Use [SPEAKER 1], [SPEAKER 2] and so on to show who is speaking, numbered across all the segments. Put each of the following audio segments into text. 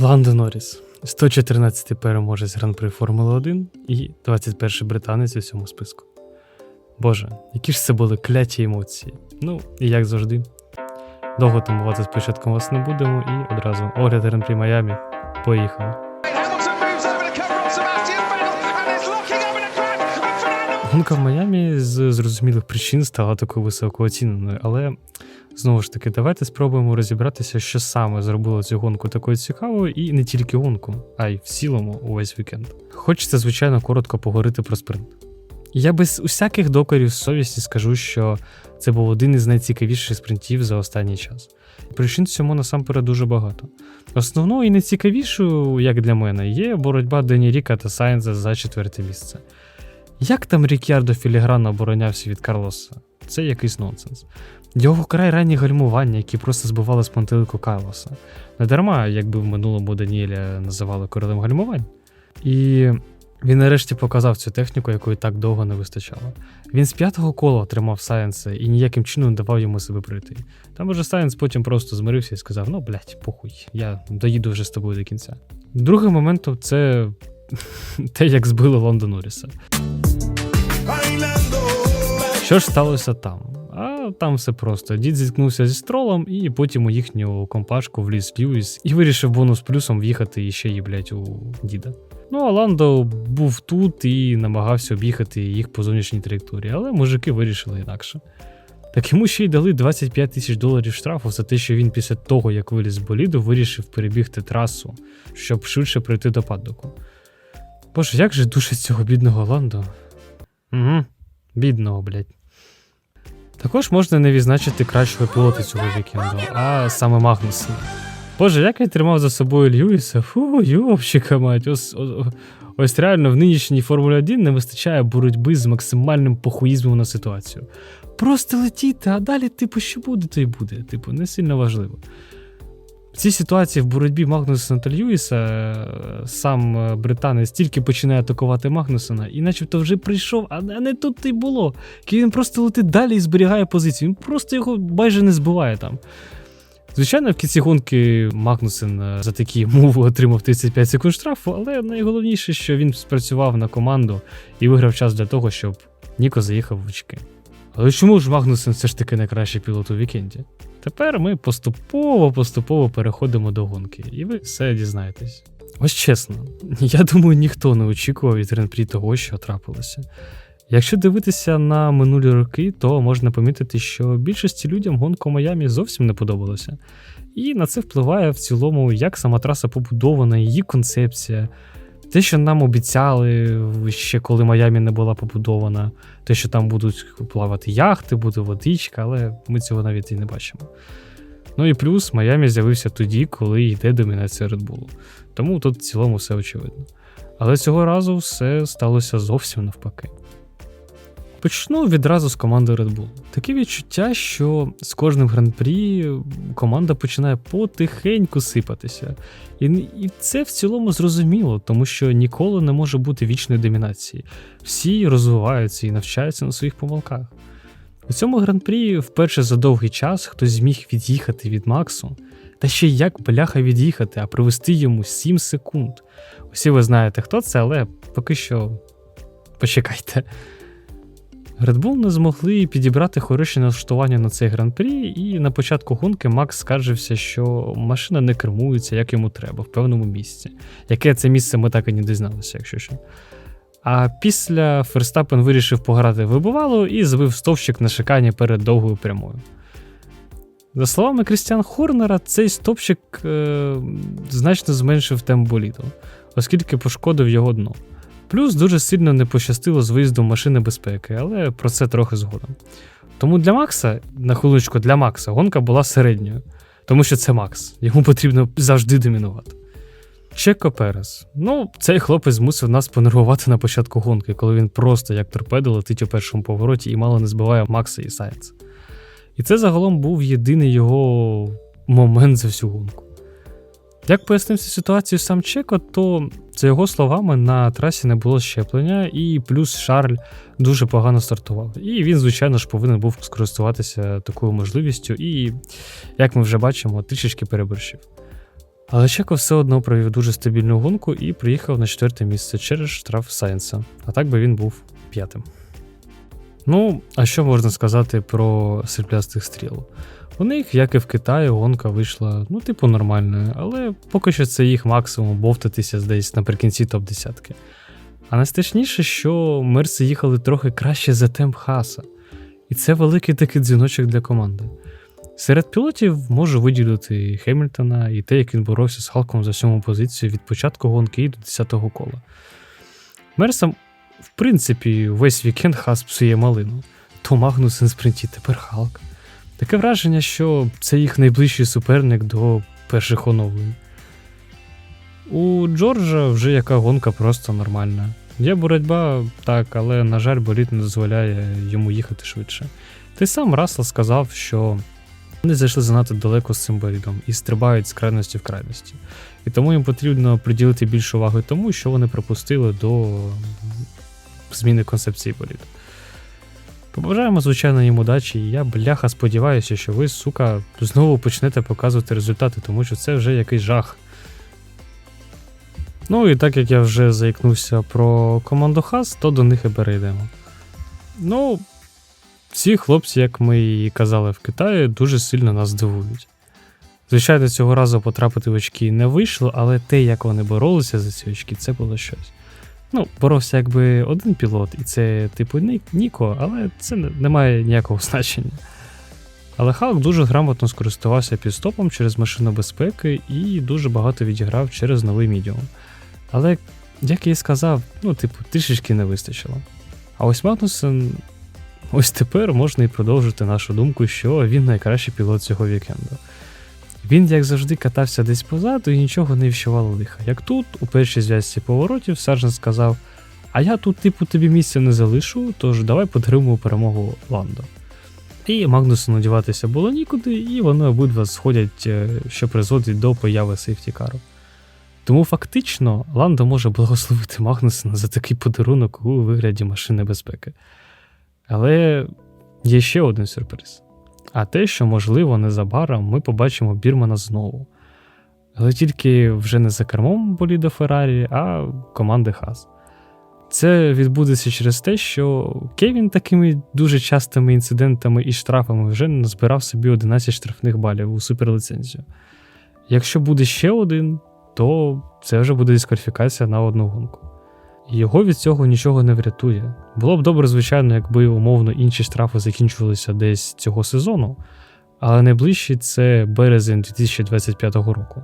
[SPEAKER 1] Ландо Норріс, 114-й переможець Гран-при Формули 1 і 21-й британець у цьому списку. Боже, які ж це були кляті емоції. Ну, і як завжди. Довго тамувати спочатку вас не будемо, і одразу огляд Гран-при Майамі. Поїхали. Гонка в Майамі з зрозумілих причин стала такою високо оціненою, але знову ж таки, давайте спробуємо розібратися, що саме зробило цю гонку такою цікавою, і не тільки гонку, а й в цілому увесь вікенд. Хочеться, звичайно, коротко поговорити про спринт. Я без усяких докорів совісті скажу, що це був один із найцікавіших спринтів за останній час. Причин цьому насамперед дуже багато. Основною і найцікавішою, як для мене, є боротьба Дені Ріка та Сайнза за четверте місце. Як там Рікярдо філігранно оборонявся від Карлоса? Це якийсь нонсенс. Його край ранні гальмування, які просто збивали з пантелику Карлоса. Не дарма, якби в минулому Даніеля називали королем гальмувань. І він нарешті показав цю техніку, якої так довго не вистачало. Він з п'ятого кола тримав Сайенса і ніяким чином не давав йому себе прийти. Там уже Сайенс потім просто змирився і сказав: ну, блядь, похуй, я доїду вже з тобою до кінця. Другим моментом це те, як збили Лондон Норріса. Що ж сталося там? А там все просто. Дід зіткнувся зі стролом, і потім у їхню компашку вліз Льюіс і вирішив бонус плюсом в'їхати іще і, блядь, у діда. Ну, а Ландо був тут і намагався об'їхати їх по зовнішній траєкторії, але мужики вирішили інакше. Так йому ще й дали 25 тисяч доларів штрафу за те, що він після того, як виліз з боліду, вирішив перебігти трасу, щоб швидше прийти до паддоку. Боже, як же душить цього бідного Ландо? Угу, бідного, блядь. Також можна не відзначити кращого пілота цього вікенду, а саме Магнусена. Боже, як він тримав за собою Льюіса, фу, йовщика мать. Ось, ось, ось реально в нинішній Формулі 1 не вистачає боротьби з максимальним похуїзмом на ситуацію. Просто летіти, а далі, типу, що буде, то й буде. Типу, не сильно важливо. В цій ситуації в боротьбі Магнусена та Льюіса е, сам е, британець тільки починає атакувати Магнусена, і начебто вже прийшов, а не тут і було. Він просто летить далі і зберігає позицію. Він просто його майже не збиває там. Звичайно, в кінці гонки Магнусен е, за такі мови отримав 35 секунд штрафу, але найголовніше, що він спрацював на команду і виграв час для того, щоб Ніко заїхав в очки. Але чому ж Магнусен все ж таки найкращий пілот у вікенді? Тепер ми поступово-поступово переходимо до гонки, і ви все дізнаєтесь. Ось чесно, я думаю, ніхто не очікував від гран-прі того, що трапилося. Якщо дивитися на минулі роки, то можна помітити, що більшості людям гонка у Майамі зовсім не подобалася. І на це впливає в цілому, як сама траса побудована, її концепція, те, що нам обіцяли ще коли Майамі не була побудована, те, що там будуть плавати яхти, буде водичка, але ми цього навіть і не бачимо. Ну і плюс Майамі з'явився тоді, коли йде домінація Red Bull. Тому тут в цілому все очевидно. Але цього разу все сталося зовсім навпаки. Почну відразу з команди Red Bull. Таке відчуття, що з кожним гран-прі команда починає потихеньку сипатися. І, і це в цілому зрозуміло, тому що ніколи не може бути вічної домінації. Всі розвиваються і навчаються на своїх помилках. У цьому гран-прі вперше за довгий час хтось зміг від'їхати від Максу, та ще як бляха від'їхати, а привести йому 7 секунд. Усі ви знаєте, хто це, але поки що почекайте. Red Bull не змогли підібрати хороші налаштування на цей гран-прі, і на початку гонки Макс скаржився, що машина не кермується, як йому треба, в певному місці. Яке це місце ми так і не дізналися, якщо що. А після Ферстапен вирішив пограти в вибивало і звив стовпчик на шикані перед довгою прямою. За словами Крістіан Хорнера, цей стовпчик е, значно зменшив темп боліду, оскільки пошкодив його дно. Плюс дуже сильно не пощастило з виїздом машини безпеки, але про це трохи згодом. Тому для Макса, на хвилиночку для Макса, гонка була середньою, тому що це Макс, йому потрібно завжди домінувати. Чеко Перес. Ну, цей хлопець змусив нас понервувати на початку гонки, коли він просто як торпедо летить у першому повороті і мало не збиває Макса і Сайенса. І це загалом був єдиний його момент за всю гонку. Як пояснив цю ситуацію сам Чеко, то за його словами на трасі не було щеплення, і плюс Шарль дуже погано стартував. І він, звичайно ж, повинен був скористуватися такою можливістю, і, як ми вже бачимо, трішечки переборщив. Але Чеко все одно провів дуже стабільну гонку і приїхав на четверте місце через штраф Сайнса. А так би він був п'ятим. Ну, а що можна сказати про сріблястих стріл? У них, як і в Китаї, гонка вийшла, ну, типу, нормальною, але поки що це їх максимум бовтатися десь наприкінці топ-10. А найстрашніше, що Мерси їхали трохи краще за темп Хаса. І це великий такий дзвіночок для команди. Серед пілотів можу виділити Хемільтона і те, як він боровся з Халком за сьому позицію від початку гонки і до 10-го кола. Мерсам, в принципі, весь вікенд Хас псує малину. То Магнусен спринті, тепер Халк. Таке враження, що це їх найближчий суперник до перших оновлень. У Джорджа вже яка гонка просто нормальна. Є боротьба, так, але, на жаль, боліт не дозволяє йому їхати швидше. Ти сам Рассел сказав, що вони зайшли занадто далеко з цим болідом і стрибають з крайності в крайності. І тому їм потрібно приділити більше уваги тому, що вони пропустили до зміни концепції боліду. Побажаємо, звичайно, їм удачі, і я бляха сподіваюся, що ви, сука, знову почнете показувати результати, тому що це вже якийсь жах. Ну і так як я вже заікнувся про команду Хас, то до них і перейдемо. Ну, ці хлопці, як ми і казали в Китаї, дуже сильно нас дивують. Звичайно, цього разу потрапити в очки не вийшло, але те, як вони боролися за ці очки, це було щось. Ну, боровся якби один пілот, і це типу Ніко, але це не, має ніякого значення. Але Халк дуже грамотно скористувався підстопом через машину безпеки і дуже багато відіграв через новий мідіум. Але, як я і сказав, ну, типу, трішечки не вистачило. А ось Магнусен, ось тепер можна і продовжити нашу думку, що він найкращий пілот цього вікенду. Він, як завжди, катався десь позаду і нічого не вщувало лиха. Як тут, у першій зв'язці поворотів, сержант сказав: А я тут, типу, тобі місця не залишу, тож давай подаруємо перемогу Ландо. І Магнусу діватися було нікуди, і вони обидва сходять, е, що призводить до появи сейфтікару. Тому фактично Ландо може благословити Магнусена за такий подарунок у вигляді машини безпеки. Але є ще один сюрприз. А те, що, можливо, незабаром ми побачимо Бірмана знову. Але тільки вже не за кермом боліда Феррарі, а команди Хас. Це відбудеться через те, що Кевін такими дуже частими інцидентами і штрафами вже назбирав собі 11 штрафних балів у суперліцензію. Якщо буде ще один, то це вже буде дискваліфікація на одну гонку. Його від цього нічого не врятує. Було б добре, звичайно, якби умовно інші штрафи закінчувалися десь цього сезону, але найближчий це березень 2025 року.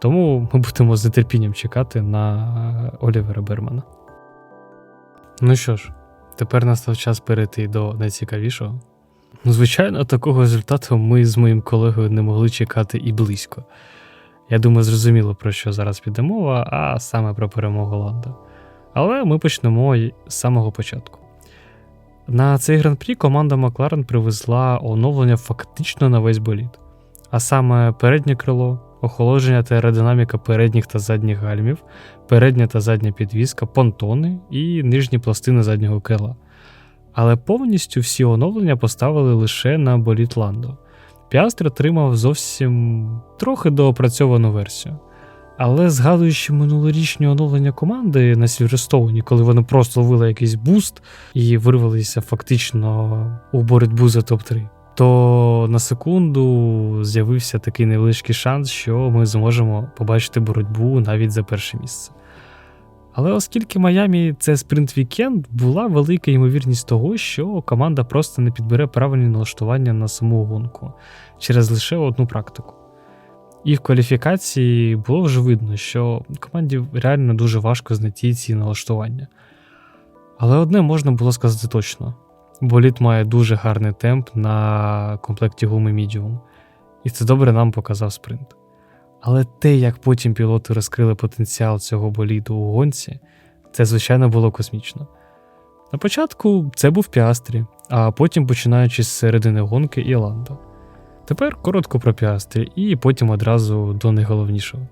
[SPEAKER 1] Тому ми будемо з нетерпінням чекати на Олівера Бермана. Ну що ж, тепер настав час перейти до найцікавішого. Ну, Звичайно, такого результату ми з моїм колегою не могли чекати і близько. Я думаю, зрозуміло, про що зараз піде мова, а саме про перемогу Ланда. Але ми почнемо з самого початку. На цей гран-прі команда Макларен привезла оновлення фактично на весь болід. А саме переднє крило, охолодження та аеродинаміка передніх та задніх гальмів, передня та задня підвіска, понтони і нижні пластини заднього крила. Але повністю всі оновлення поставили лише на болід Ландо. Піастр отримав зовсім трохи доопрацьовану версію. Але згадуючи минулорічні оновлення команди на Сільверстоуні, коли вони просто ловили якийсь буст і вирвалися фактично у боротьбу за топ-3, то на секунду з'явився такий невеличкий шанс, що ми зможемо побачити боротьбу навіть за перше місце. Але оскільки Майамі це спринт-вікенд, була велика ймовірність того, що команда просто не підбере правильні налаштування на саму гонку через лише одну практику. І в кваліфікації було вже видно, що команді реально дуже важко знайти ці налаштування. Але одне можна було сказати точно: боліт має дуже гарний темп на комплекті гуми Medium, і це добре нам показав спринт. Але те, як потім пілоти розкрили потенціал цього боліду у гонці, це, звичайно, було космічно. На початку це був Піастрі, а потім починаючи з середини гонки і Ландо. Тепер коротко про Піастрі і потім одразу до найголовнішого.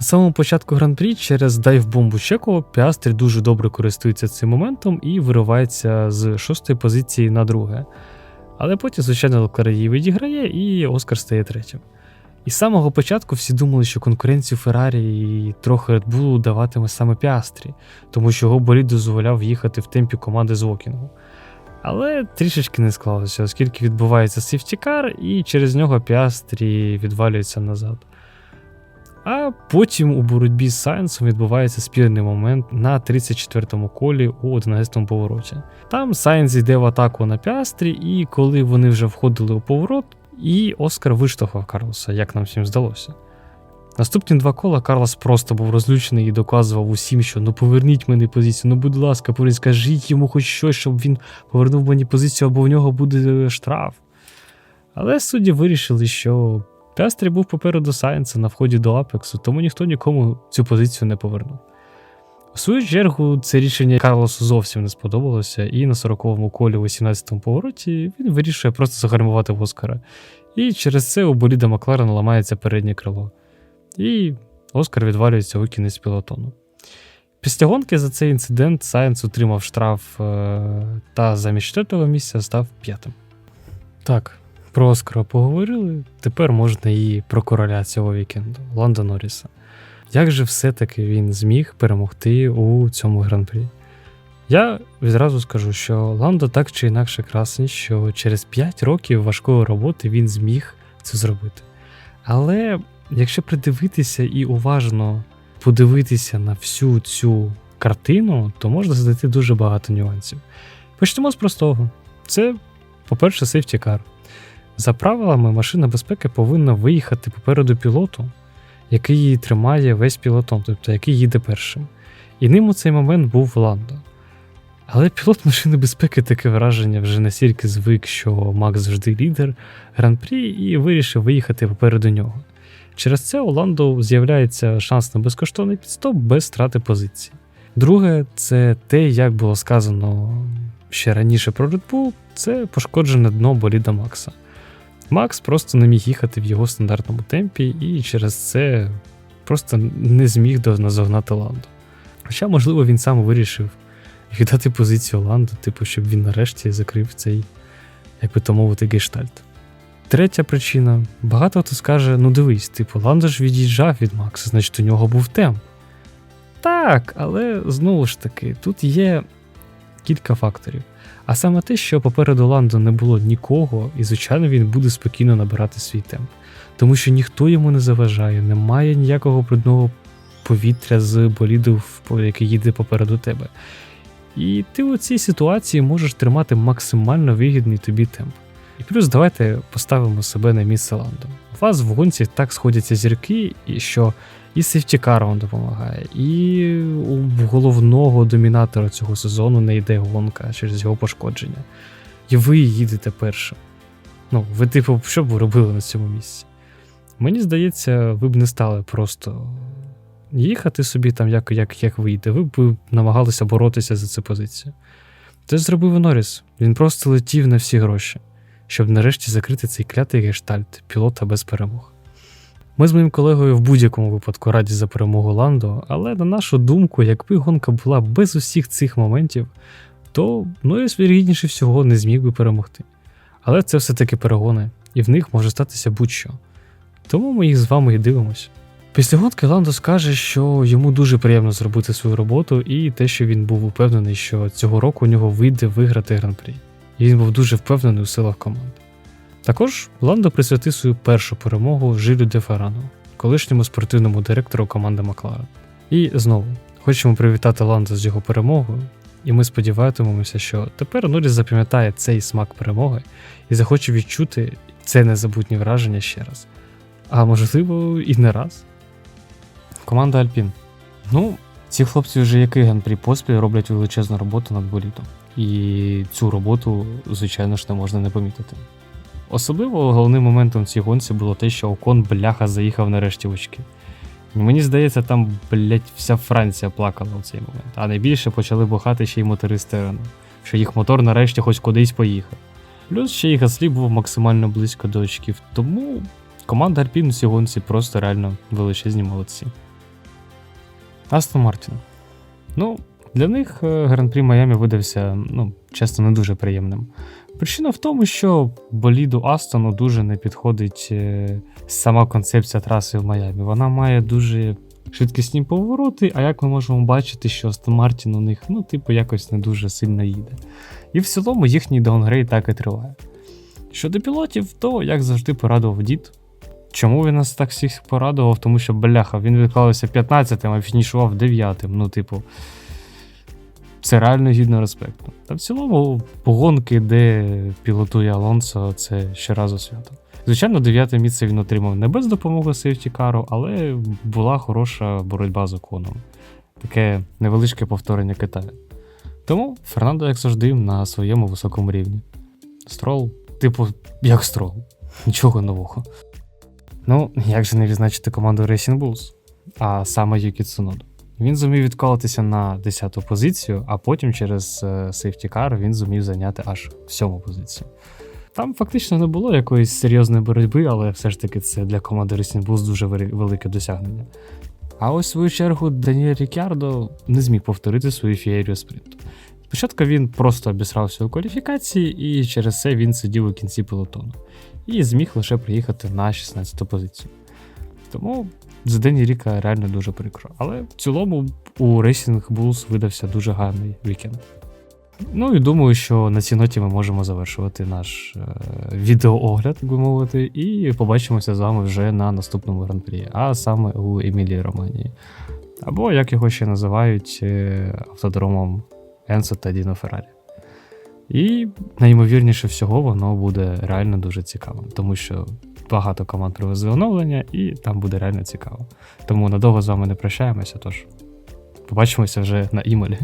[SPEAKER 1] На самому початку гран-прі через дайв-бомбу Чекова Піастрі дуже добре користується цим моментом і виривається з шостої позиції на друге. Але потім, звичайно, Леклер відіграє, і Оскар стає третім. І з самого початку всі думали, що конкуренцію Феррарі і трохи Red Bull даватиме саме Піастрі, тому що його болід дозволяв їхати в темпі команди з Вокінгу. Але трішечки не склалося, оскільки відбувається сефтікар, і через нього Піастрі відвалюється назад. А потім у боротьбі з Сайнсом відбувається спірний момент на 34-му колі у 11-му повороті. Там Сайнс йде в атаку на Піастрі, і коли вони вже входили у поворот, і Оскар виштовхав Карлоса, як нам всім здалося. Наступні два кола Карлос просто був розлючений і доказував усім, що ну поверніть мені позицію, ну будь ласка, поверніть, скажіть йому хоч щось, щоб він повернув мені позицію, або в нього буде штраф. Але судді вирішили, що Пястрі був попереду Сайенса на вході до Апексу, тому ніхто нікому цю позицію не повернув. У свою чергу, це рішення Карлосу зовсім не сподобалося, і на 40-му колі, у 18-му повороті, він вирішує просто загальмувати Оскара. І через це у боліда Макларена ламається переднє крило. І Оскар відвалюється у кінець пілотону. Після гонки за цей інцидент Сайенс отримав штраф е- та замість четвертого місця став п'ятим. Так, про Оскара поговорили. Тепер можна і про короля цього вікенду Ланда Норріса. Як же все-таки він зміг перемогти у цьому гран-прі? Я відразу скажу, що Ландо так чи інакше красний, що через 5 років важкої роботи він зміг це зробити. Але якщо придивитися і уважно подивитися на всю цю картину, то можна знайти дуже багато нюансів. Почнемо з простого: це, по-перше, сейфтікар. За правилами, машина безпеки повинна виїхати попереду пілоту, який її тримає весь пілотон, тобто який їде першим. І ним у цей момент був Ландо. Але пілот машини безпеки таке враження вже настільки звик, що Макс завжди лідер гран-прі і вирішив виїхати попереду нього. Через це у Ландо з'являється шанс на безкоштовний підстоп без страти позиції. Друге, це те, як було сказано ще раніше про Red Bull, це пошкоджене дно боліда Макса. Макс просто не міг їхати в його стандартному темпі, і через це просто не зміг наздогнати Ландо. Хоча, можливо, він сам вирішив віддати позицію Ланду, типу, щоб він нарешті закрив цей, як би то мовити, гештальт. Третя причина: багато хто скаже: ну дивись, типу, Ландо ж від'їжджав від Макса, значить у нього був темп. Так, але знову ж таки, тут є кілька факторів. А саме те, що попереду Ландо не було нікого, і, звичайно, він буде спокійно набирати свій темп. Тому що ніхто йому не заважає, немає ніякого брудного повітря з боліду, який їде попереду тебе. І ти у цій ситуації можеш тримати максимально вигідний тобі темп. І плюс давайте поставимо себе на місце Ландо. У вас в гонці так сходяться зірки, що і сефтікар вам допомагає, і у головного домінатора цього сезону не йде гонка через його пошкодження. І ви їдете першим. Ну, ви, типу, що б ви робили на цьому місці? Мені здається, ви б не стали просто їхати собі там, як як, як вийде, ви б намагалися боротися за цю позицію. Це зробив Норріс. Він просто летів на всі гроші, щоб нарешті закрити цей клятий гештальт пілота без перемог. Ми з моїм колегою в будь-якому випадку раді за перемогу Ландо, але на нашу думку, якби гонка була без усіх цих моментів, то Норріс, вірогідніше всього, не зміг би перемогти. Але це все-таки перегони, і в них може статися будь-що. Тому ми їх з вами і дивимося. Після гонки Ландо скаже, що йому дуже приємно зробити свою роботу, і те, що він був упевнений, що цього року у нього вийде виграти гран-прі. І він був дуже впевнений у силах команди. Також Ландо присвятив свою першу перемогу Жилю Де Фарану, колишньому спортивному директору команди Макларен. І знову хочемо привітати Ландо з його перемогою, і ми сподіватимемося, що тепер Норріс запам'ятає цей смак перемоги і захоче відчути це незабутнє враження ще раз. А можливо, і не раз. Команда Альпін. Ну, ці хлопці вже який генпрі поспіль роблять величезну роботу над болітом. І цю роботу, звичайно ж, не можна не помітити. Особливо головним моментом в цій гонці було те, що Окон бляха заїхав нарешті в очки. Мені здається, там, блять, вся Франція плакала в цей момент. А найбільше почали бухати ще й мотористи Рену, що їх мотор нарешті хоч кудись поїхав. Плюс ще й Гаслі був максимально близько до очків, тому команда Альпін у цій гонці просто реально величезні молодці. Астон Мартін. Ну, для них е, гран-прі Майамі видався, ну, чесно, не дуже приємним. Причина в тому, що боліду Астону дуже не підходить е, сама концепція траси в Майамі. Вона має дуже швидкісні повороти, а як ми можемо бачити, що Астон Мартін у них, ну, типу, якось не дуже сильно їде. І в цілому їхній даунгрейд так і триває. Щодо пілотів, то як завжди порадував дід. Чому він нас так всіх порадував? Тому що, бляха, він відклався 15-м, а фінішував 9-м. Ну, типу, це реально гідно респекту. Та в цілому, погонки, де пілотує Алонсо, це ще щоразу свято. Звичайно, дев'яте місце він отримав не без допомоги сейфтікару, але була хороша боротьба з оконом. Таке невеличке повторення Китаю. Тому Фернандо, як завжди, на своєму високому рівні. Строл, типу, як строл. Нічого нового. Ну, як же не відзначити команду Racing Bulls, а саме Юкі Цуноду. Він зумів відколотися на 10-ту позицію, а потім через сейфті кар він зумів зайняти аж 7-му позицію. Там фактично не було якоїсь серйозної боротьби, але все ж таки це для команди Racing дуже велике досягнення. А ось в свою чергу Даніель Рікардо не зміг повторити свою фієрію спринту. Спочатку він просто обісрався у кваліфікації, і через це він сидів у кінці пелотону. І зміг лише приїхати на 16-ту позицію. Тому за Дені Ріка реально дуже прикро. Але в цілому у Racing Bulls видався дуже гарний вікенд. Ну і думаю, що на цій ноті ми можемо завершувати наш е, відеоогляд, так би мовити, і побачимося з вами вже на наступному гран-прі, а саме у Емілії Романії. Або, як його ще називають, е, автодромом Енсо та Діно Феррарі. І найімовірніше всього, воно буде реально дуже цікавим, тому що багато команд привезли оновлення, і там буде реально цікаво. Тому надовго з вами не прощаємося, тож побачимося вже на імелі.